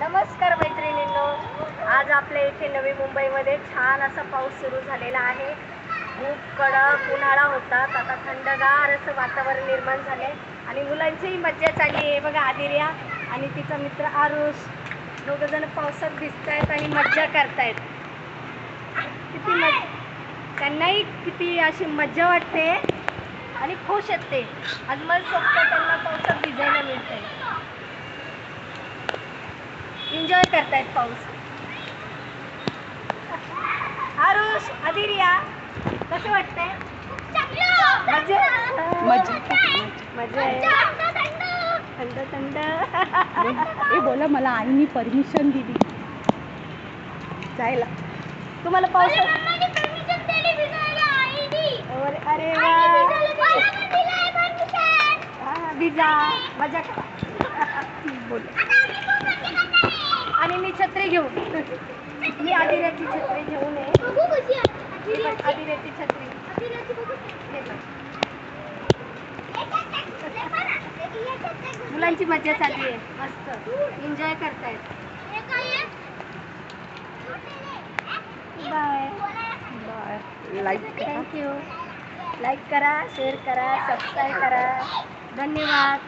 नमस्कार मैत्रिणींनो. आज आपल्या इथे नवी मुंबईमध्ये छान असा पाऊस सुरू झालेला आहे. खूप कडक उन्हाळा होता. आता थंडगार असं वातावरण निर्माण झाले आणि मुलांचीही मज्जा चालली आहे. बघा आदिर्या आणि तिचा मित्र आरुष. दोघं जण पावसात भिजत आहेत आणि मज्जा करतायत. किती मज त्यांनाही किती अशी मज्जा वाटते आणि खुश आहेत ते. आज मला त्यांना पावसात भिजायला मिळतंय. एन्जॉय करतायत पाऊस. आरुष आदिर्या कसं वाटतंय? मजा? मजा. थंड थंड. ए बोला मला आईनी परमिशन दिली. जायला. तुम्हाला पाऊस अरे अरे वा. हा, भिजा मजा करा. बोल मी छत्री घेऊन. मी आदिराची छत्री घेऊन बघ, आदिराची. छत्री. मुलांची मजा चालली आहे. मस्त. एन्जॉय करतायत. Bye. Bye. Like thank you like करा शेअर करा सबस्क्राईब करा. धन्यवाद.